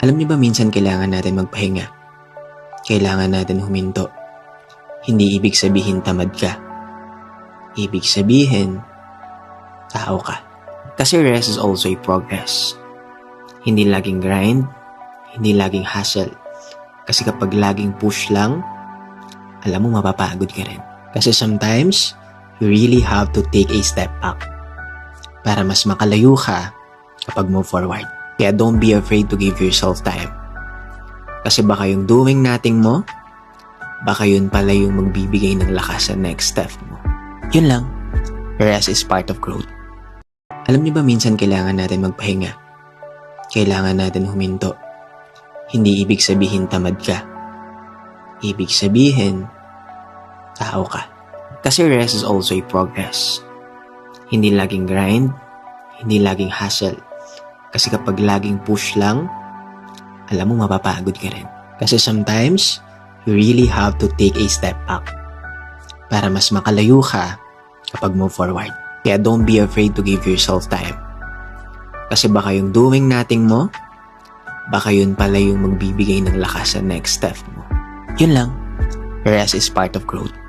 Alam niyo ba minsan kailangan natin magpahinga? Kailangan natin huminto. Hindi ibig sabihin tamad ka. Ibig sabihin, tao ka. Kasi rest is also a progress. Hindi laging grind, hindi laging hustle. Kasi kapag laging push lang, alam mo mapapagod ka rin. Kasi sometimes, you really have to take a step back para mas makalayo ka kapag move forward. Kaya don't be afraid to give yourself time. Kasi baka yung doing nating mo, baka yun pala yung magbibigay ng lakas sa next step mo. Yun lang. Rest is part of growth. Alam niyo ba minsan kailangan natin magpahinga? Kailangan natin huminto. Hindi ibig sabihin tamad ka. Ibig sabihin, tao ka. Kasi rest is also a progress. Hindi laging grind, hindi laging hustle. Kasi kapag laging push lang, alam mo mapapagod ka rin. Kasi sometimes, you really have to take a step back para mas makalayo ka kapag move forward. Kaya don't be afraid to give yourself time. Kasi baka yung doing nating mo, baka yun pala yung magbibigay ng lakas sa next step mo. Yun lang. Rest is part of growth.